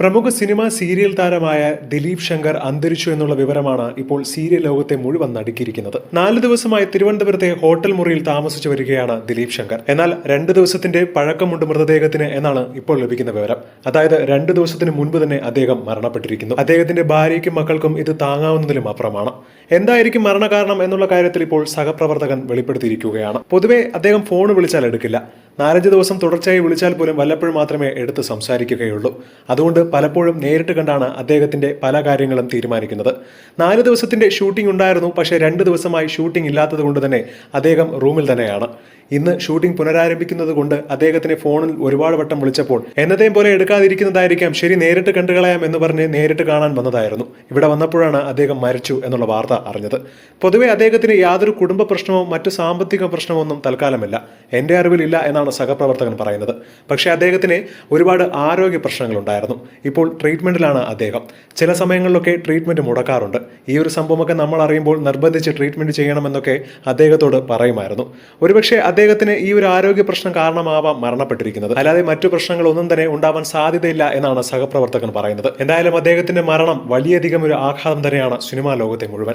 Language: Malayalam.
പ്രമുഖ സിനിമ സീരിയൽ താരമായ ദിലീപ് ശങ്കർ അന്തരിച്ചു എന്നുള്ള വിവരമാണ് ഇപ്പോൾ സീരിയൽ ലോകത്തെ മുഴുവൻ നടുക്കിയിരിക്കുന്നത്. നാല് ദിവസമായി തിരുവനന്തപുരത്തെ ഹോട്ടൽ മുറിയിൽ താമസിച്ചു വരികയാണ് ദിലീപ് ശങ്കർ. എന്നാൽ രണ്ട് ദിവസത്തിന്റെ പഴക്കമുണ്ട് മൃതദേഹത്തിന് എന്നാണ് ഇപ്പോൾ ലഭിക്കുന്ന വിവരം. അതായത് രണ്ട് ദിവസത്തിന് മുൻപ് തന്നെ അദ്ദേഹം മരണപ്പെട്ടിരിക്കുന്നു. അദ്ദേഹത്തിന്റെ ഭാര്യയ്ക്കും മക്കൾക്കും ഇത് താങ്ങാവുന്നതിലും അപ്പുറമാണ്. എന്തായിരിക്കും മരണകാരണം എന്നുള്ള കാര്യത്തിൽ ഇപ്പോൾ സഹപ്രവർത്തകൻ വെളിപ്പെടുത്തിയിരിക്കുകയാണ്. പൊതുവെ അദ്ദേഹം ഫോൺ വിളിച്ചാൽ എടുക്കില്ല. നാലഞ്ച് ദിവസം തുടർച്ചയായി വിളിച്ചാൽ പോലും വല്ലപ്പോഴും മാത്രമേ എടുത്ത് സംസാരിക്കുകയുള്ളൂ. അതുകൊണ്ട് പലപ്പോഴും നേരിട്ട് കണ്ടാണ് അദ്ദേഹത്തിന്റെ പല കാര്യങ്ങളും തീരുമാനിക്കുന്നത്. നാല് ദിവസത്തിന്റെ ഷൂട്ടിംഗ് ഉണ്ടായിരുന്നു പക്ഷേ രണ്ട് ദിവസമായി ഷൂട്ടിംഗ് ഇല്ലാത്തത് കൊണ്ട് തന്നെ അദ്ദേഹം റൂമിൽ തന്നെയാണ്. ഇന്ന് ഷൂട്ടിംഗ് പുനരാരംഭിക്കുന്നത് കൊണ്ട് അദ്ദേഹത്തിന് ഫോണിൽ ഒരുപാട് വട്ടം വിളിച്ചപ്പോൾ എന്നതേം പോലെ എടുക്കാതിരിക്കുന്നതായിരിക്കാം ശരി നേരിട്ട് കണ്ടുകളയാം എന്ന് പറഞ്ഞ് നേരിട്ട് കാണാൻ വന്നതായിരുന്നു. ഇവിടെ വന്നപ്പോഴാണ് അദ്ദേഹം മരിച്ചു എന്നുള്ള വാർത്ത അറിഞ്ഞത്. പൊതുവെ അദ്ദേഹത്തിന് യാതൊരു കുടുംബ പ്രശ്നമോ മറ്റു സാമ്പത്തിക പ്രശ്നമോ ഒന്നും തൽക്കാലമില്ല. എന്റെ അറിവിലില്ല എന്നാണ് സഹപ്രവർത്തകൻ പറയുന്നത്. പക്ഷേ അദ്ദേഹത്തിന് ഒരുപാട് ആരോഗ്യ പ്രശ്നങ്ങളുണ്ടായിരുന്നു. ഇപ്പോൾ ട്രീറ്റ്മെന്റിലാണ് അദ്ദേഹം. ചില സമയങ്ങളിലൊക്കെ ട്രീറ്റ്മെന്റ് മുടക്കാറുണ്ട്. ഈ ഒരു സംഭവമൊക്കെ നമ്മൾ അറിയുമ്പോൾ നിർബന്ധിച്ച് ട്രീറ്റ്മെന്റ് ചെയ്യണമെന്നൊക്കെ അദ്ദേഹത്തോട് പറയുമായിരുന്നു. ഒരുപക്ഷെ അദ്ദേഹത്തിന് ഈ ഒരു ആരോഗ്യ പ്രശ്നം കാരണമാവാം മരണപ്പെട്ടിരിക്കുന്നത്. അല്ലാതെ മറ്റു പ്രശ്നങ്ങളൊന്നും തന്നെ ഉണ്ടാവാൻ സാധ്യതയില്ല എന്നാണ് സഹപ്രവർത്തകൻ പറയുന്നത്. എന്തായാലും അദ്ദേഹത്തിന്റെ മരണം വലിയധികം ഒരു ആഘാതം തന്നെയാണ് സിനിമാ ലോകത്തെ മുഴുവൻ.